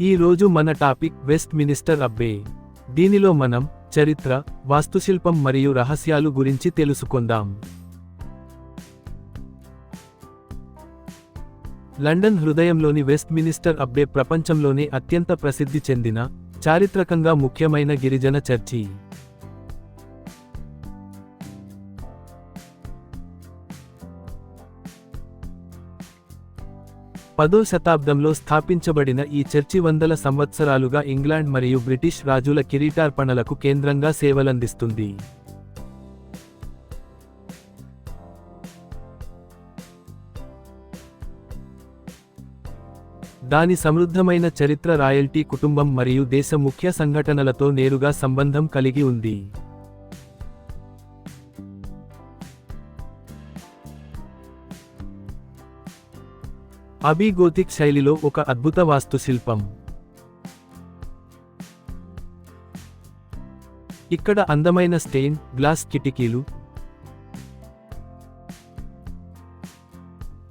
ఈ రోజు మన టాపిక్ వెస్ట్ మినిస్టర్ అబ్బే. దీనిలో మనం చరిత్ర వాస్తుశిల్పం మరియు రహస్యాలు గురించి తెలుసుకుందాం. లండన్ హృదయంలోని వెస్ట్ మినిస్టర్ అబ్బే ప్రపంచంలోనే అత్యంత ప్రసిద్ధి చెందిన చారిత్రకంగా ముఖ్యమైన గిరిజన చర్చి. పదో శతాబ్దంలో స్థాపించబడిన ఈ చర్చి వందల సంవత్సరాలుగా ఇంగ్లాండ్ మరియు బ్రిటిష్ రాజుల కిరీటార్పణలకు కేంద్రంగా సేవలందిస్తుంది. దాని సమృద్ధమైన చరిత్ర రాయల్టీ కుటుంబం మరియు దేశ ముఖ్య సంఘటనలతో నేరుగా సంబంధం కలిగి ఉంది. అబీ గోతిక్ శైలిలో ఒక అద్భుత వాస్తుశిల్పం. ఇక్కడ అందమైన స్టెయిన్ గ్లాస్ కిటికీలు.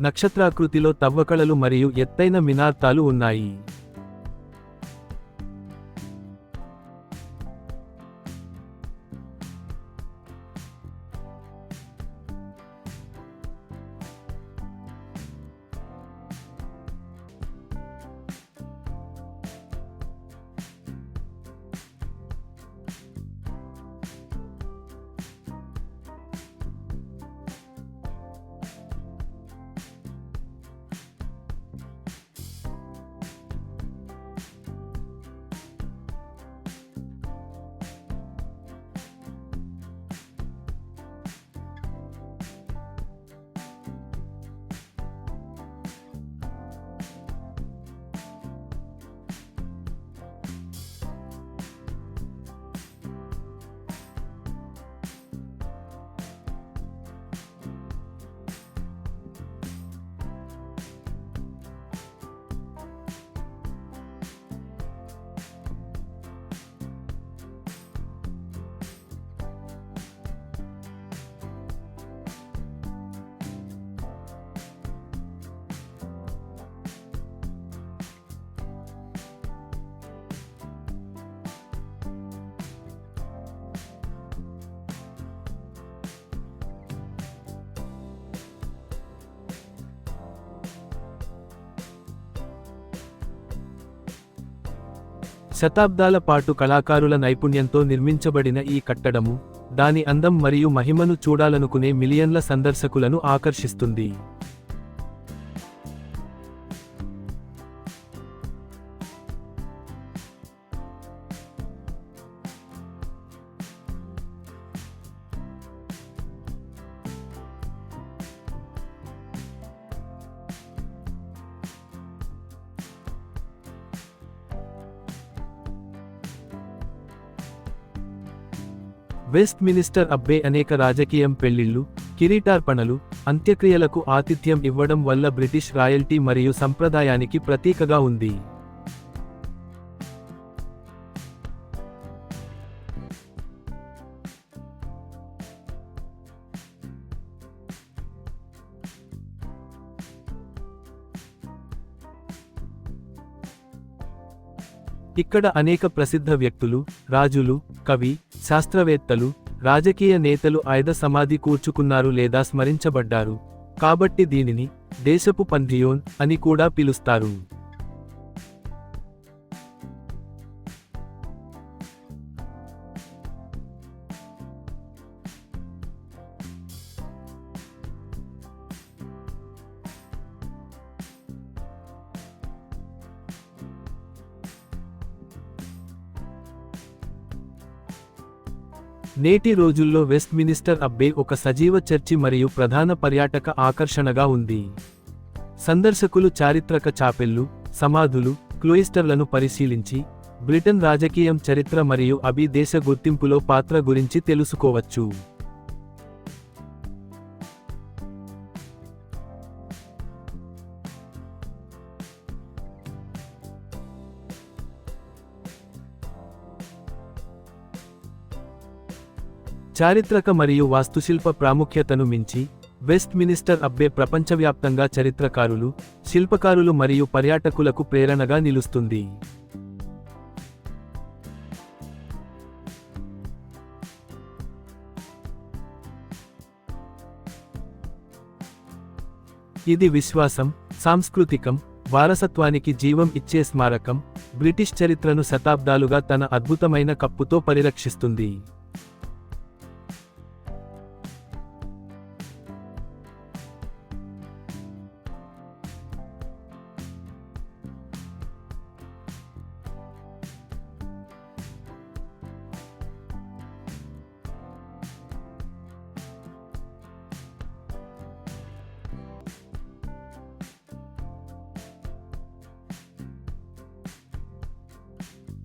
నక్షత్రాకృతిలో తవ్వకళలు మరియు ఎత్తైన మినార్తాలు ఉన్నాయి. శతాబ్దాల పాటు కళాకారుల నైపుణ్యంతో నిర్మించబడిన ఈ కట్టడము దాని అందం మరియు మహిమను చూడాలనుకునే మిలియన్ల సందర్శకులను ఆకర్షిస్తుంది. వెస్ట్ మినిస్టర్ అబ్బే అనేక రాజకీయం పెళ్ళిళ్ళు కిరీటార్పణలు అంత్యక్రియలకు ఆతిథ్యం ఇవ్వడం వల్ల బ్రిటిష్ రాయల్టీ మరియు సంప్రదాయానికి ప్రతీకగా ఉంది. ఇక్కడ అనేక ప్రసిద్ధ వ్యక్తులు రాజులు కవి శాస్త్రవేత్తలు రాజకీయ నేతలు ఆయుధ సమాధి కూర్చుకున్నారు లేదా స్మరించబడ్డారు. కాబట్టి దీనిని దేశపు పంథియోన్ అని కూడా పిలుస్తారు. నేటి రోజుల్లో వెస్ట్ మినిస్టర్ అబ్బే ఒక సజీవ చర్చి మరియు ప్రధాన పర్యాటక ఆకర్షణగా ఉంది. సందర్శకులు చారిత్రక చాపెళ్ళు సమాధులు క్లోయిస్టర్లను పరిశీలించి బ్రిటన్ రాజకీయం చరిత్ర మరియు అభి దేశ గుర్తింపులో పాత్ర గురించి తెలుసుకోవచ్చు. చారిత్రక మరియు వాస్తుశిల్ప ప్రాముఖ్యతను మించి వెస్ట్ మినిస్టర్ అబ్బే ప్రపంచవ్యాప్తంగా చరిత్రకారులు శిల్పకారులు మరియు పర్యాటకులకు ప్రేరణగా నిలుస్తుంది. ఇది విశ్వాసం సాంస్కృతికం వారసత్వానికి జీవం ఇచ్చే స్మారకం బ్రిటిష్ చరిత్రను శతాబ్దాలుగా తన అద్భుతమైన కప్పుతో పరిరక్షిస్తుంది.